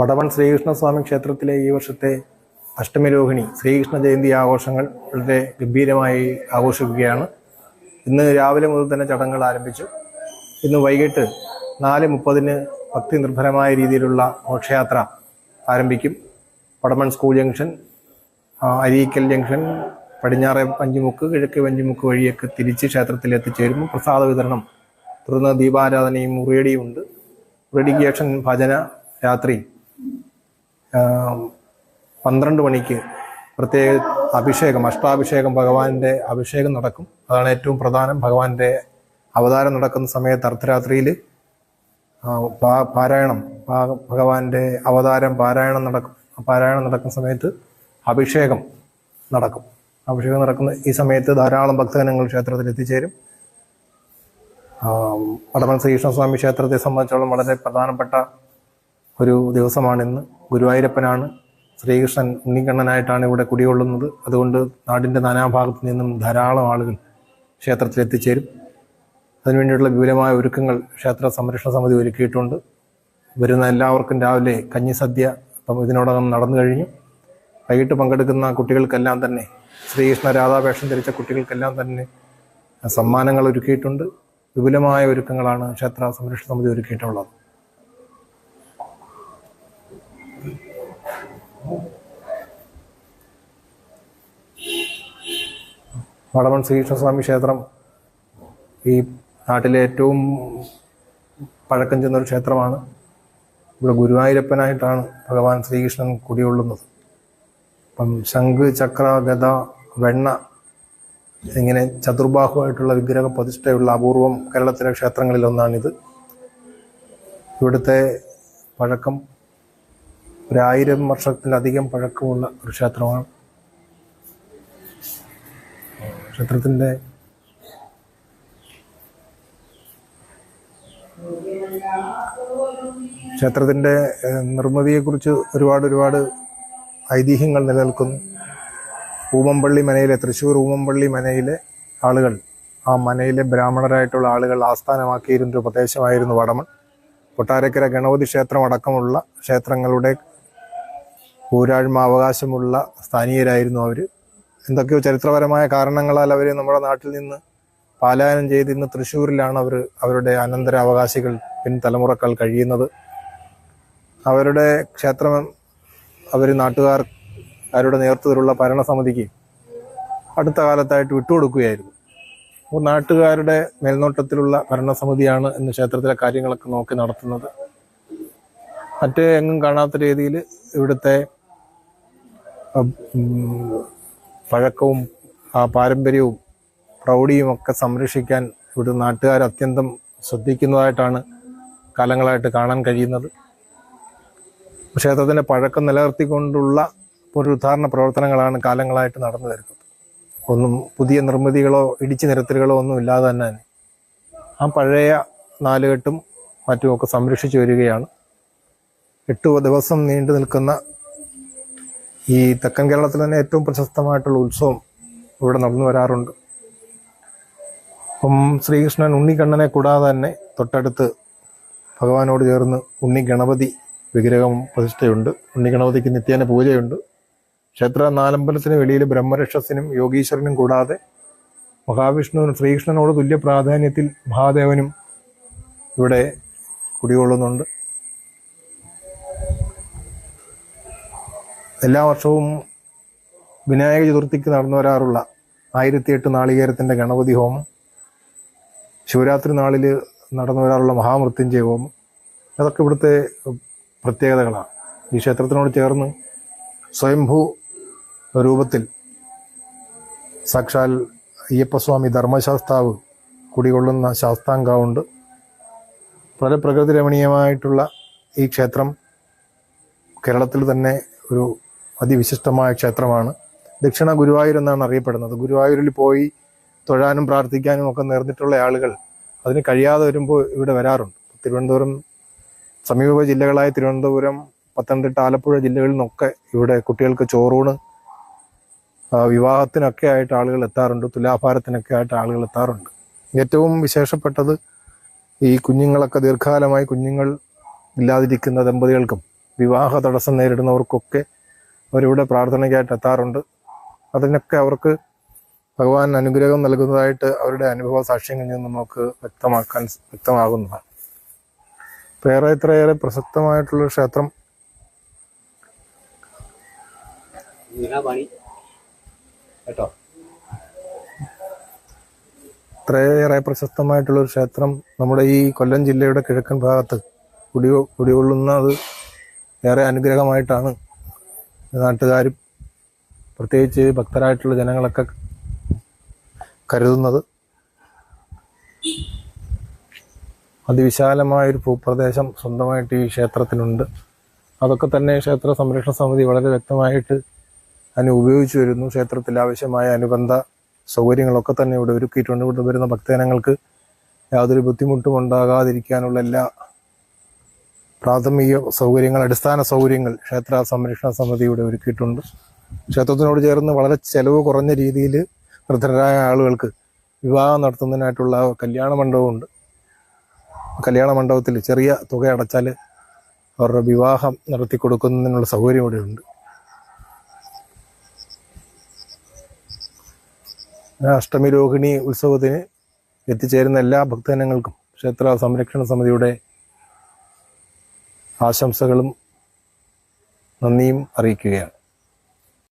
വടവൺ ശ്രീകൃഷ്ണസ്വാമി ക്ഷേത്രത്തിലെ ഈ വർഷത്തെ അഷ്ടമിരോഹിണി ശ്രീകൃഷ്ണ ജയന്തി ആഘോഷങ്ങൾ വളരെ ഗംഭീരമായി ആഘോഷിക്കുകയാണ്. ഇന്ന് രാവിലെ മുതൽ തന്നെ ചടങ്ങുകൾ ആരംഭിച്ചു. ഇന്ന് വൈകിട്ട് നാല് മുപ്പതിന് ഭക്തി നിർഭരമായ രീതിയിലുള്ള ഘോഷയാത്ര ആരംഭിക്കും. Vadaman school junction Areekkal junction പടിഞ്ഞാറെ പഞ്ചുമുക്ക് കിഴക്ക് പഞ്ചുമുക്ക് വഴിയൊക്കെ തിരിച്ച് ക്ഷേത്രത്തിൽ എത്തിച്ചേരുമ്പോൾ പ്രസാദ വിതരണം തുടർന്ന് ദീപാരാധനയും മുറിയടിയും ഉണ്ട്. ശേഷം ഭജന രാത്രി പന്ത്രണ്ട് മണിക്ക് പ്രത്യേക അഭിഷേകം അഷ്ടാഭിഷേകം ഭഗവാന്റെ അഭിഷേകം നടക്കും. അതാണ് ഏറ്റവും പ്രധാനം. ഭഗവാന്റെ അവതാരം നടക്കുന്ന സമയത്ത് അർദ്ധരാത്രിയിൽ പാരായണം ഭഗവാന്റെ അവതാരം പാരായണം നടക്കും. പാരായണം നടക്കുന്ന സമയത്ത് അഭിഷേകം നടക്കും. അഭിഷേകം നടക്കുന്ന ഈ സമയത്ത് ധാരാളം ഭക്തജനങ്ങൾ ക്ഷേത്രത്തിൽ എത്തിച്ചേരും വടമൻ ശ്രീകൃഷ്ണസ്വാമി ക്ഷേത്രത്തെ സംബന്ധിച്ചോളം വളരെ പ്രധാനപ്പെട്ട ഒരു ദിവസമാണിന്ന് ഗുരുവായൂരപ്പനാണ് ശ്രീകൃഷ്ണൻ ഉണ്ണിക്കണ്ണനായിട്ടാണ് ഇവിടെ കുടികൊള്ളുന്നത്. അതുകൊണ്ട് നാടിന്റെ നാനാഭാഗത്തു നിന്നും ധാരാളം ആളുകൾ ക്ഷേത്രത്തിൽ എത്തിച്ചേരും അതിനുവേണ്ടിയുള്ള വിപുലമായ ഒരുക്കങ്ങൾ ക്ഷേത്ര സംരക്ഷണ സമിതി ഒരുക്കിയിട്ടുണ്ട്. വരുന്ന എല്ലാവർക്കും രാവിലെ കഞ്ഞിസദ്യ ഇപ്പം ഇതിനോടകം നടന്നു കഴിഞ്ഞു. വൈകിട്ട് പങ്കെടുക്കുന്ന കുട്ടികൾക്കെല്ലാം തന്നെ ശ്രീകൃഷ്ണ രാധാവേഷം ധരിച്ച കുട്ടികൾക്കെല്ലാം തന്നെ സമ്മാനങ്ങൾ ഒരുക്കിയിട്ടുണ്ട്. വിപുലമായ ഒരുക്കങ്ങളാണ് ക്ഷേത്ര സംരക്ഷണ സമിതി ഒരുക്കിയിട്ടുള്ളത്. വടവൺ ശ്രീകൃഷ്ണസ്വാമി ക്ഷേത്രം ഈ നാട്ടിലെ ഏറ്റവും പഴക്കം ചെന്നൊരു ക്ഷേത്രമാണ്. ഇവിടെ ഗുരുവായൂരപ്പനായിട്ടാണ് ഭഗവാൻ ശ്രീകൃഷ്ണൻ കുടികൊള്ളുന്നത്. അപ്പം ശംഖ് ചക്ര ഗത വെണ്ണ ഇങ്ങനെ ചതുർബാഹുവായിട്ടുള്ള വിഗ്രഹ പ്രതിഷ്ഠയുള്ള അപൂർവം കേരളത്തിലെ ക്ഷേത്രങ്ങളിലൊന്നാണിത്. ഇവിടുത്തെ പഴക്കം ഒരായിരം വർഷത്തിലധികം പഴക്കമുള്ള ഒരു ക്ഷേത്രമാണ്. ക്ഷേത്രത്തിന്റെ ക്ഷേത്രത്തിന്റെ നിർമ്മിതിയെക്കുറിച്ച് ഒരുപാട് ഒരുപാട് ഐതിഹ്യങ്ങൾ നിലനിൽക്കുന്നു. ഊമമ്പള്ളി മനയിലെ തൃശ്ശൂർ ഊമമ്പള്ളി മനയിലെ ആളുകൾ ആ മനയിലെ ബ്രാഹ്മണരായിട്ടുള്ള ആളുകൾ ആസ്ഥാനമാക്കിയിരുന്ന ഒരു പ്രദേശമായിരുന്നു വടമൺ. കൊട്ടാരക്കര ഗണപതി ക്ഷേത്രം അടക്കമുള്ള ക്ഷേത്രങ്ങളുടെ ഊരാഴ്മ അവകാശമുള്ള സ്ഥാനീയരായിരുന്നു അവർ എന്തൊക്കെയോ ചരിത്രപരമായ കാരണങ്ങളാൽ അവർ നമ്മുടെ നാട്ടിൽ നിന്ന് പാലായനം ചെയ്ത് ഇന്ന് തൃശ്ശൂരിലാണ് അവർ അവരുടെ അനന്തര അവകാശികൾ പിൻതലമുറക്കാൾ കഴിയുന്നത്. അവരുടെ ക്ഷേത്രം അവർ നാട്ടുകാർ അവരുടെ നേതൃത്വത്തിലുള്ള ഭരണസമിതിക്ക് അടുത്ത കാലത്തായിട്ട് വിട്ടുകൊടുക്കുകയായിരുന്നു. അപ്പോൾ നാട്ടുകാരുടെ മേൽനോട്ടത്തിലുള്ള ഭരണസമിതിയാണ് ഇന്ന് ക്ഷേത്രത്തിലെ കാര്യങ്ങളൊക്കെ നോക്കി നടത്തുന്നത്. മറ്റേ എങ്ങും കാണാത്ത രീതിയിൽ ഇവിടുത്തെ പഴക്കവും ആ പാരമ്പര്യവും പ്രൗഢിയുമൊക്കെ സംരക്ഷിക്കാൻ ഇവിടെ നാട്ടുകാർ അത്യന്തം ശ്രദ്ധിക്കുന്നതായിട്ടാണ് കാലങ്ങളായിട്ട് കാണാൻ കഴിയുന്നത്. ക്ഷേത്രത്തിന്റെ പഴക്കം നിലനിർത്തിക്കൊണ്ടുള്ള പുനരുദ്ധാരണ പ്രവർത്തനങ്ങളാണ് കാലങ്ങളായിട്ട് നടന്നു വരുന്നത്. ഒന്നും പുതിയ നിർമ്മിതികളോ ഇടിച്ചു നിരത്തലുകളോ ഒന്നും ഇല്ലാതെ തന്നെ ആ പഴയ നാലുകെട്ടും മറ്റുമൊക്കെ സംരക്ഷിച്ചു വരികയാണ്. എട്ട് ദിവസം നീണ്ടു നിൽക്കുന്ന ഈ തെക്കൻ കേരളത്തിൽ തന്നെ ഏറ്റവും പ്രശസ്തമായിട്ടുള്ള ഉത്സവം ഇവിടെ നടന്നു വരാറുണ്ട്. അപ്പം ശ്രീകൃഷ്ണൻ ഉണ്ണിക്കണ്ണനെ കൂടാതെ തന്നെ തൊട്ടടുത്ത് ഭഗവാനോട് ചേർന്ന് ഉണ്ണി ഗണപതി വിഗ്രഹം പ്രതിഷ്ഠയുണ്ട്. ഉണ്ണി ഗണപതിക്ക് നിത്യേന പൂജയുണ്ട്. ക്ഷേത്ര നാലമ്പലത്തിന് വെളിയിൽ ബ്രഹ്മരക്ഷസിനും യോഗീശ്വരനും കൂടാതെ മഹാവിഷ്ണുവിനും ശ്രീകൃഷ്ണനോട് തുല്യ പ്രാധാന്യത്തിൽ മഹാദേവനും ഇവിടെ കുടികൊള്ളുന്നുണ്ട്. എല്ലാ വർഷവും വിനായക ചതുർത്ഥിക്ക് നടന്നു വരാറുള്ള ആയിരത്തി എട്ട് നാളികേരത്തിന്റെ ഗണപതി ഹോമം ശിവരാത്രി നാളിൽ നടന്നു വരാറുള്ള മഹാമൃത്യുഞ്ജയ ഹോമം അതൊക്കെ ഇവിടുത്തെ പ്രത്യേകതകളാണ്. ഈ ക്ഷേത്രത്തിനോട് ചേർന്ന് സ്വയംഭൂ രൂപത്തിൽ സാക്ഷാൽ അയ്യപ്പസ്വാമി ധർമ്മശാസ്താവ് കുടികൊള്ളുന്ന ശാസ്താങ്കാവുണ്ട് വളരെ പ്രകൃതി രമണീയമായിട്ടുള്ള ഈ ക്ഷേത്രം കേരളത്തിൽ തന്നെ ഒരു അതിവിശിഷ്ടമായ ക്ഷേത്രമാണ്. ദക്ഷിണ ഗുരുവായൂർ എന്നാണ് അറിയപ്പെടുന്നത്. ഗുരുവായൂരിൽ പോയി തൊഴാനും പ്രാർത്ഥിക്കാനും ഒക്കെ നേർന്നിട്ടുള്ള ആളുകൾ അതിന് കഴിയാതെ വരുമ്പോൾ ഇവിടെ വരാറുണ്ട്. തിരുവനന്തപുരം സമീപ ജില്ലകളായ തിരുവനന്തപുരം പത്തനംതിട്ട ആലപ്പുഴ ജില്ലകളിൽ നിന്നൊക്കെ ഇവിടെ കുട്ടികൾക്ക് ചോറൂണ് വിവാഹത്തിനൊക്കെ ആയിട്ട് ആളുകൾ എത്താറുണ്ട്. തുലാഭാരത്തിനൊക്കെ ആയിട്ട് ആളുകൾ എത്താറുണ്ട്. ഏറ്റവും വിശേഷപ്പെട്ടത് ഈ കുഞ്ഞുങ്ങളൊക്കെ ദീർഘകാലമായി കുഞ്ഞുങ്ങൾ ഇല്ലാതിരിക്കുന്ന ദമ്പതികൾക്കും വിവാഹ തടസ്സം നേരിടുന്നവർക്കൊക്കെ അവരിവിടെ പ്രാർത്ഥനയ്ക്കായിട്ട് എത്താറുണ്ട്. അതിനൊക്കെ അവർക്ക് ഭഗവാൻ അനുഗ്രഹം നൽകുന്നതായിട്ട് അവരുടെ അനുഭവ സാക്ഷ്യങ്ങളിൽ നിന്ന് നമുക്ക് വ്യക്തമാക്കാൻ വ്യക്തമാകുന്നതാണ്. ഏറെ ഇത്രയേറെ പ്രസക്തമായിട്ടുള്ള ക്ഷേത്രം. ഇത്രയേറെ പ്രശസ്തമായിട്ടുള്ള ഒരു ക്ഷേത്രം നമ്മുടെ ഈ കൊല്ലം ജില്ലയുടെ കിഴക്കൻ ഭാഗത്ത് കുടി കുടികൊള്ളുന്നത് ഏറെ അനുഗ്രഹമായിട്ടാണ് നാട്ടുകാരും പ്രത്യേകിച്ച് ഭക്തരായിട്ടുള്ള ജനങ്ങളൊക്കെ കരുതുന്നത് അതിവിശാലമായൊരു ഭൂപ്രദേശം സ്വന്തമായിട്ട് ഈ ക്ഷേത്രത്തിനുണ്ട്. അതൊക്കെ തന്നെ ക്ഷേത്ര സംരക്ഷണ സമിതി വളരെ വ്യക്തമായിട്ട് അതിനെ ഉപയോഗിച്ചു വരുന്നു. ക്ഷേത്രത്തിൽ ആവശ്യമായ അനുബന്ധ സൗകര്യങ്ങളൊക്കെ തന്നെ ഇവിടെ ഒരുക്കിയിട്ടുണ്ട്. ഇവിടെ വരുന്ന ഭക്തജനങ്ങൾക്ക് യാതൊരു ബുദ്ധിമുട്ടും ഉണ്ടാകാതിരിക്കാനുള്ള എല്ലാ പ്രാഥമിക സൗകര്യങ്ങൾ അടിസ്ഥാന സൗകര്യങ്ങൾ ക്ഷേത്ര സംരക്ഷണ സമിതിയുടെ ഒരുക്കിയിട്ടുണ്ട്. ക്ഷേത്രത്തിനോട് ചേർന്ന് വളരെ ചെലവ് കുറഞ്ഞ രീതിയിൽ വൃദ്ധരായ ആളുകൾക്ക് വിവാഹം നടത്തുന്നതിനായിട്ടുള്ള കല്യാണ മണ്ഡപമുണ്ട്. കല്യാണ മണ്ഡപത്തിൽ ചെറിയ തുക അടച്ചാൽ അവരുടെ വിവാഹം നടത്തി കൊടുക്കുന്നതിനുള്ള സൗകര്യം ഇവിടെ ഉണ്ട് അഷ്ടമി രോഹിണി ഉത്സവത്തിന് എത്തിച്ചേരുന്ന എല്ലാ ഭക്തജനങ്ങൾക്കും ക്ഷേത്ര സംരക്ഷണ സമിതിയുടെ ആശംസകളും നന്ദിയും അറിയിക്കുകയാണ്.